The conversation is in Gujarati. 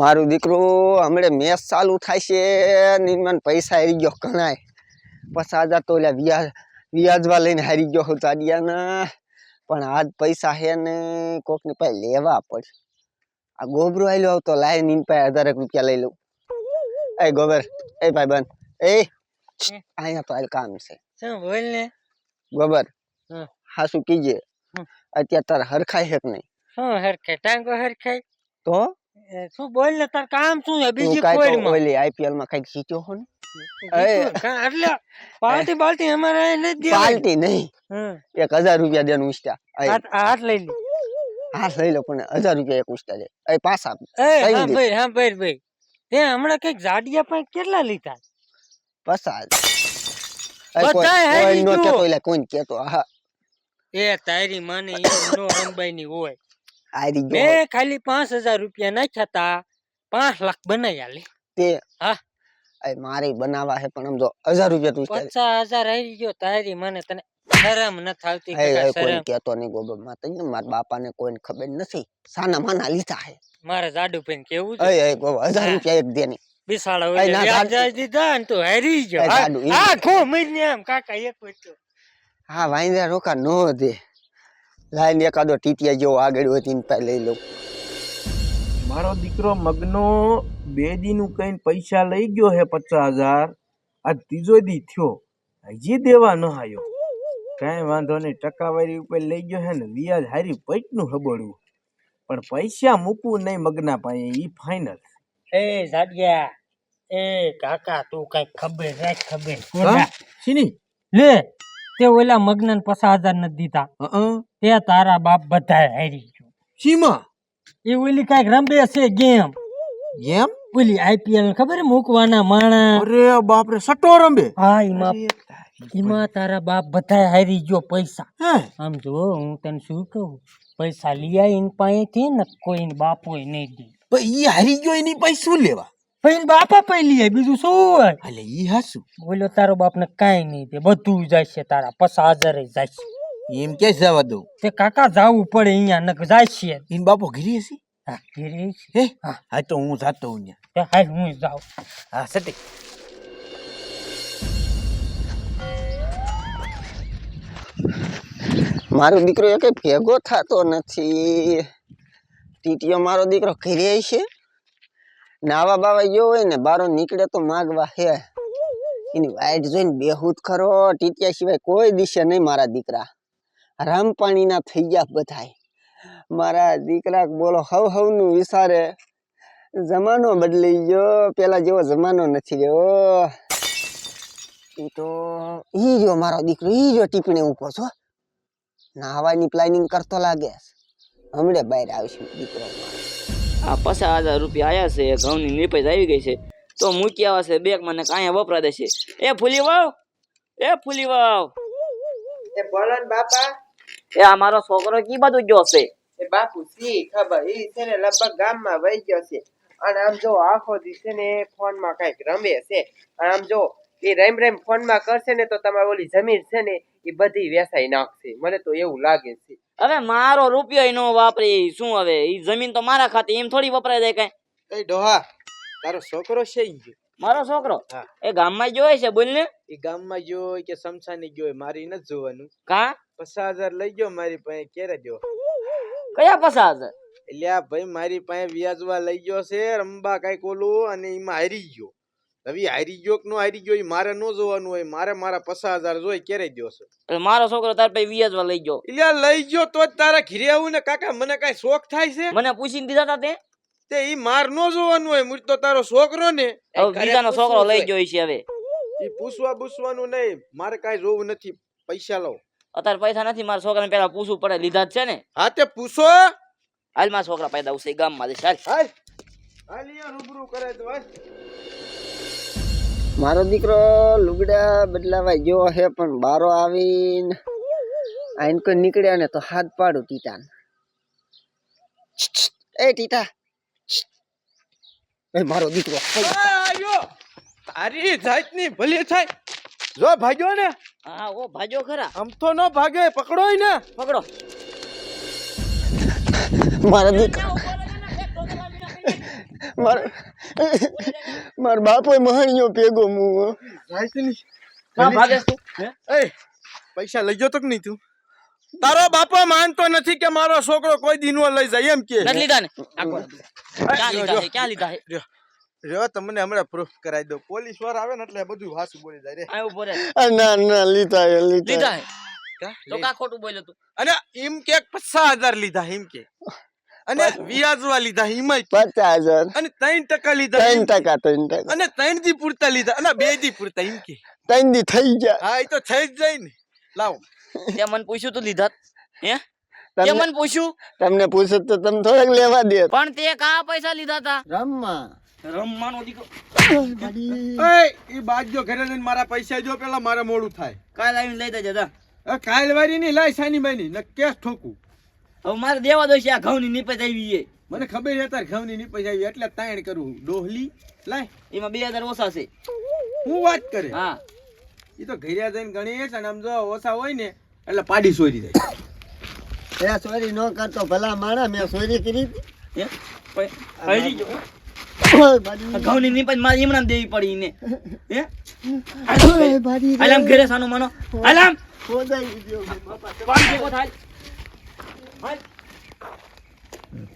મારું દીકરું હમણે મેચ ચાલુ થાય છે નિર્માણ પૈસા હારી ગયો ઘણાય. પચાસ હજાર તો એટલે વ્યાજ વ્યાજવા લઈને હારી ગયો હું પણ આજ પૈસા હે ને કોકની પાસે લેવા પડે આ ગોબરો આવેલો આવતો લાય નીન પાસે હજારેક રૂપિયા લઈ લઉં. એ ગોબર એ ભાઈ બન એ અહીંયા તો હાલ કામ છે. શું બોલ ને? ગોબર હા શું કીજે. અત્યારે તાર હરખાય છે કે નહીં? શું હરખે ટાંગો હરખાય? તો? શું બોલ ને તાર કામ શું છે? બીજી કોઈ ઓલી આઈપીએલમાં કંઈક જીત્યો હો ને. એટલે? પાર્ટી બાલટી અમારે નહીં દે પાલટી નહીં. એક હજાર રૂપિયા દેનું ઉષ્ટા હાથ લઈ લે. હાથ લઈ લો પણ હજાર રૂપિયા એક ઉષ્ટા દે. એ હા ભાઈ હા ભાઈ ભાઈ. તે હમણાં કંઈક જાડિયા પણ કેટલા લીધા? પસાર. હારી કોઈ કેતો એટલે કોઈ કેતો. હા. એ તારી માને એ નો અંબાઈ ની હોય. હારી ગયો મેં ખાલી પાંચ હજાર રૂપિયા નાખ્યા તા પાંચ લાખ બનાવ્યા લે. તે હા. એ મારે બનાવવા હે પણ સમજો હજાર રૂપિયા તું. પચાસ હજાર આવી ગયો તારી મને તને શરમ ન કાકા, કોઈ કેતો નહીં ગોબરમાં તને મારા બાપાને કોઈને ખબર નથી. સાના માના લીધા હે. મારે જાડુ પેન કેવું છે? એ ગોબર હજાર. રૂપિયા એક દેની. બિસાડા એ વ્યાજ દીધા ને તું હારી ગયો. એ હા, જાડુ, ખો મહિને આમ કાકા એક વચ્ચે. હા વાંદરા રોકા નો દે. લાઈન એકાદો ટીટિયા જેવો આગળ હોય તેને પાસે લઈ લઉં. મારો દીકરો મગનો બે દીનું કઈ પૈસા લઈ ગયો હે પચાસ હજાર. આ ત્રીજો દી થયો. હજી દેવા ન આયો. કાંઈ વાંધો નહીં ટકાવારી ઉપર લઈ ગયો હે ને વ્યાજ હારી પૈટનું હબળવું પણ પૈસા મૂકવું નહીં મગના પાસે એ ફાઇનલ એ જાડિયા એ કાકા તું કઈ ખબર રાખ ખબર. હા? શીની? લે. તે ઓલા મગનન પચાસ હજાર નથી દીધા. તે તારા બાપ બધા હારી ગયો. શીમાં? એ ઓલી કંઈક રમે છે ગેમ. ગેમ ઓલી આઈપીએલ ખબર મૂકવાના માણા અરે બાપ રે સટો રમબે હા એમાં અરે તારી તારા બાપ બધા હારી ગયો પૈસા. હે? આમ જો હું તને શું કહું? પૈસા લઈ આવીને પાસેથી ને કોઈને બાપોય નહીં દે. પણ ઈ હારી ગયો એની પાસે શું લેવા? પછી બાપા પૈલી બીજું શું હોય? હાલે ઈ હાસું બોલો તારો બાપને કાંઈ નહીં તે બધું જાય છે તારા પચાસ હજાર જાય છે એમ કે જવા દઉં? તે કાકા જાવું પડે અહીંયા નક જાય છે ઈન બાપો ઘીરી હશે? હા ઘીરી છે હે? હા. હા તો હું જાતો હું ત્યાં હા હું જાઉં. હા સટી મારો દીકરો એક ભેગો થતો નથી. ટીટીઓ મારો દીકરો ઘરે છે. નાવા બાવા ગયો હોય ને, બારો નીકળે તો માગવા હે. એની વાઈટ જોઈને બેહૂત ખરો, ટીટિયા સિવાય કોઈ દિશે નહીં મારા દીકરા. રામપાણીના થઈ ગયા બધાય. મારા દીકરા બોલો, હવ હવનું વિચારે જમાનો બદલી ગયો, પેલા જેવો જમાનો નથી રહ્યો. ઈ તો, ઈ જો મારો દીકરો, ઈ જો ટીપણે ઊભો છો. નાહવાની પ્લાનિંગ કરતો લાગે. હમણે બહાર આવશે દીકરો. આ પચાસ હજાર રૂપિયા આવ્યા છે ઘઉંની નીપજ આવી ગઈ છે. તો મૂકી આવા છે બેગ મને કાંઈ વપરા દેશે એ ફૂલી વાવ એ ફૂલી વાવ. એ બોલો ને બાપા. એ આ મારો છોકરો કી બધું ગયો છે? એ બાપુ સી ખબર? ઈ છે ને લગભગ ગામમાં વહી ગયો છે. અને આમ જો આખો દી છે ને ફોનમાં કંઈક રમે છે. અને આમ જો એ રેમ રેમ ફોનમાં કરશે ને તો તમારી ઓલી જમીન છે ને એ બધી વેસાઈ નાખશે. મને તો એવું લાગે છે. હવે મારો રૂપિયો નો વાપરી શું હવે? ઈ જમીન તો મારા ખાતે એમ થોડી વપરાય જાય કઈ. કઈ ડોહા તારો છોકરો છે ઈ મારો છોકરો? એ ગામમાં જોય છે બોલ ને એ ગામમાં જોય કે શમશાને ગયો મારી નથી જોવાનું. કા? પચાસ હજાર લઈ ગયો મારી પાસે ક્યારે જો કયા પચાસ હજાર? એટલે આ ભાઈ મારી પાસે વ્યાજવા લઈ ગયો છે રંબા કઈ કોલું અને એમાં હારી ગયો. હવે હારી ગયો કે નો હારી ગયો ઈ મારે નો જોવાનું હોય મારે મારા પચાસ હજાર જોઈ ક્યારે ગયો છે. મારો છોકરો તાર પછી વ્યાજવા લઈ ગયો. એટલે લઈ ગયો તો જ તારા ઘીરે આવું ને કાકા મને કઈ શોખ થાય છે? મને પૂછીને દીધા તા તે? તે ઈ માર નો જોવાનું હોય મૂળ તો તારો છોકરો ને. બીજાનો છોકરો લઈ ગયો છે હવે. ઈ પૂછવા પૂછવાનું નહીં મારે કઈ જોવું નથી પૈસા લો અત્યારે પૈસા નથી મારા છોકરાને પેલા પૂછવું પડે લીધા જ છે ને? હા તે પૂછો. હાલ મારા છોકરા પેદા આવશે ગામમાં માં હાલ. હાલ. હાલ રૂબરૂ કરે તો હાલ. મારો દીકરો લુગડા બદલાવા ગયો હે પણ બારો આવીને આઈને કોઈ નીકળ્યા ને તો હાથ પાડું ટીટાને. એ ટીટા એ મારો દીકરો. તારી જાતની ભલે થાય. જો ભાગ્યો ને. હા ઓ ભાગ્યો ખરા. આમ તો ન ભાગે પકડોય ને. પકડો. મારો દીકરો. માર માર બાપો મહાણીયો ભેગો મું પૈસા લઈ ગયો તો નહીં તું? તારો બાપા માનતો નથી કે મારો છોકરો કોઈ દિન લઈ જાય એમ કે. લીધા ને? ક્યાં તમને હમણાં પ્રૂફ કરાવી દો પોલીસવાળા આવે ને એટલે બધું હાસું બોલી જાય રે. ના ના લીધા લીધા લીધા તો કા ખોટું બોલ્યો તું. અને એમ કે પચાસ હજાર લીધા એમ કે. અને વ્યાજવા લીધા હિમાય પચાસ હજાર. અને ત્રણ ટકા લીધા ત્રણ ટકા ત્રણ ટકા. અને ત્રણ દી પૂરતા લીધા અને બે દી પૂરતા એમ કે. ત્રણ દી થઈ જાય. હા એ તો થઈ જ જાય ને. લાવો. ત્યાં મને પૂછ્યું તો લીધા હે? તે મને પૂછ્યું. તમને પૂછે તો તમે થોડાક લેવા દે. પણ તે કા પૈસા લીધા તા? રમવા. રમવાનો દીકરો. એ બાજુ ઘરે જઈને મારા પૈસા જો પેલા મારે મોડું થાય. કાલ આવીને લઈ દેજે જા. કાલ વારી ની લાય સાની બાઈ ને કેસ ઠોકું. હવે મારે દેવા દો છે આ ઘઉંની નીપજ આવી મને ખબર છે તાર ઘઉંની ની પૈસા આવી એટલે તાણ કરું. ડોહલી લાય. એમાં બે હજાર ઓછા છે. હું વાત કરે? હા. એ તો ઘરે જઈને ગણીએ છે ને આમ જો ઓછા હોય ને એટલે પાડી સોરી જાય પેલા સોરી ન કરતો ભલા માણા મેં સોરી કરી ઘઉંની નીપજ મારી એમણામ દેવી પડી ને હે. ઘરે સાનો માનો. હાલામ ખોદાઈ ગયો. પાણી ભેગો થાય હાલ